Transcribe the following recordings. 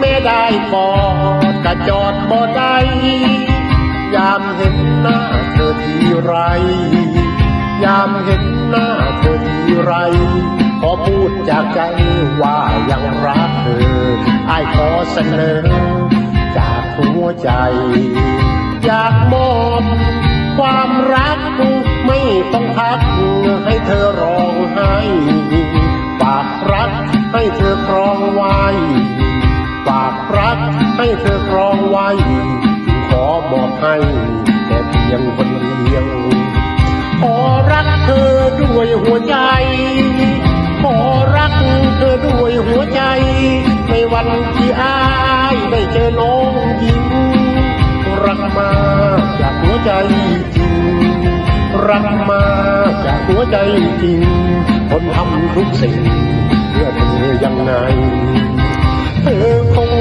ไม่ได้กอดกระจอดบ่ได้ยามเห็นหน้าเธอทีไร ยามเห็นหน้าเธอทีไร ขอพูดจากใจว่ายังรักเธอไอ้ขอเสนอ จากหัวใจ อยากมอบความรักไม่ต้องพัก รักให้เธอครองไว้ ขอบอกให้แต่เพียงคนเดียวขอรักเธอด้วยหัวใจ ขอรักเธอด้วยหัวใจ ในวันที่อายได้เจอน้องหญิงรักมาจากหัวใจจริง รักมาจากหัวใจจริง คนทำทุกสิ่งเพื่อเธอยังไง เธอคง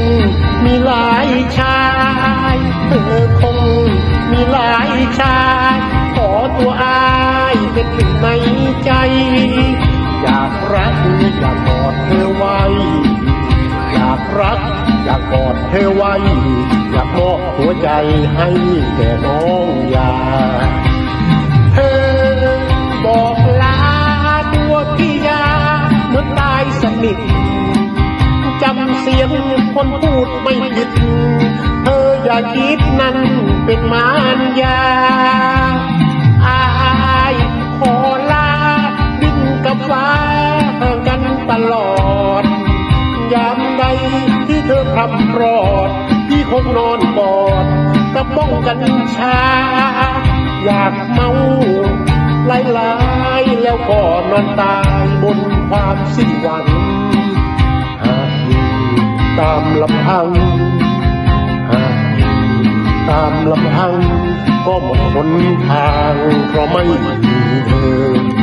มีหลายชายเธอคงมีหลายชายขอตัวอายเป็นหนึ่งในใจอยากรักอยากกอดเธอไว้ อยากรักอยากกอดเธอไว้ อยากมอบหัวใจให้แก่น้องยาเธอบอกลาตัวพี่ยาเหมือนตายสนิท พูดไม่ผิด เธออย่าคิดนั้นเป็นมารยาอายขอลาดิ้นกับฟ้ากันตลอด ยามใดที่เธอพรำรอด พี่คงนอนกอดกับบ้องกันชา อยากเมาหลายแล้วก็นอนตายบนความสิ้นหวัง ตามลำพัง หากอยู่ตามลำพัง ก็หมดหนทางเพราะไม่มีเธอ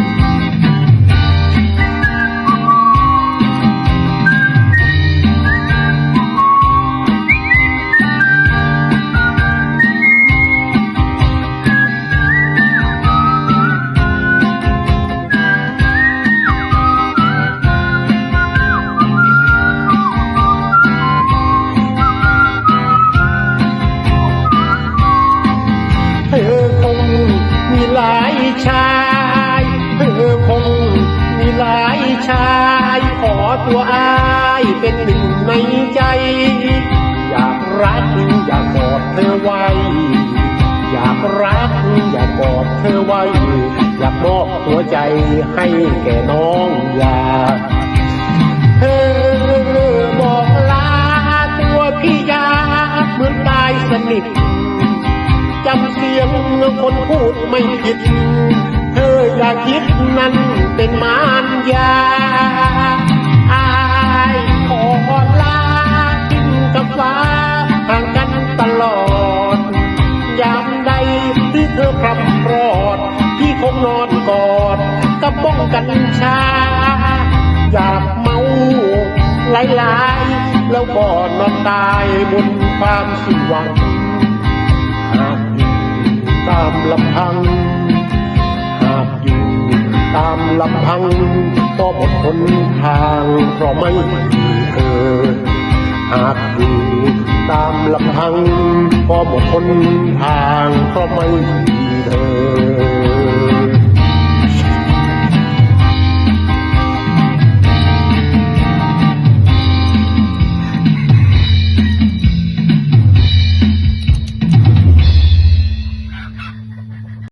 ตัวอายเป็นหนึ่งในใจ อยากรักอยากกอดเธอไว้ อยากรักอยากกอดเธอไว้ อยากมอบหัวใจให้แก่น้องอยากเธอบอกลาตัวพี่ยาเหมือนตายสนิทจำเสียงคนพูดไม่ผิด เธออย่าคิดนั้นเป็นมารยา กับบ้องกันชา อยากเมาหลายๆแล้วก็นอนตายบนความสิ้นหวังหากอยู่ตามลำพัง หากอยู่ตามลำพัง ก็หมดหนทางเพราะไม่มีเธอหากอยู่ตามลำพัง ก็หมดหนทางเพราะไม่มี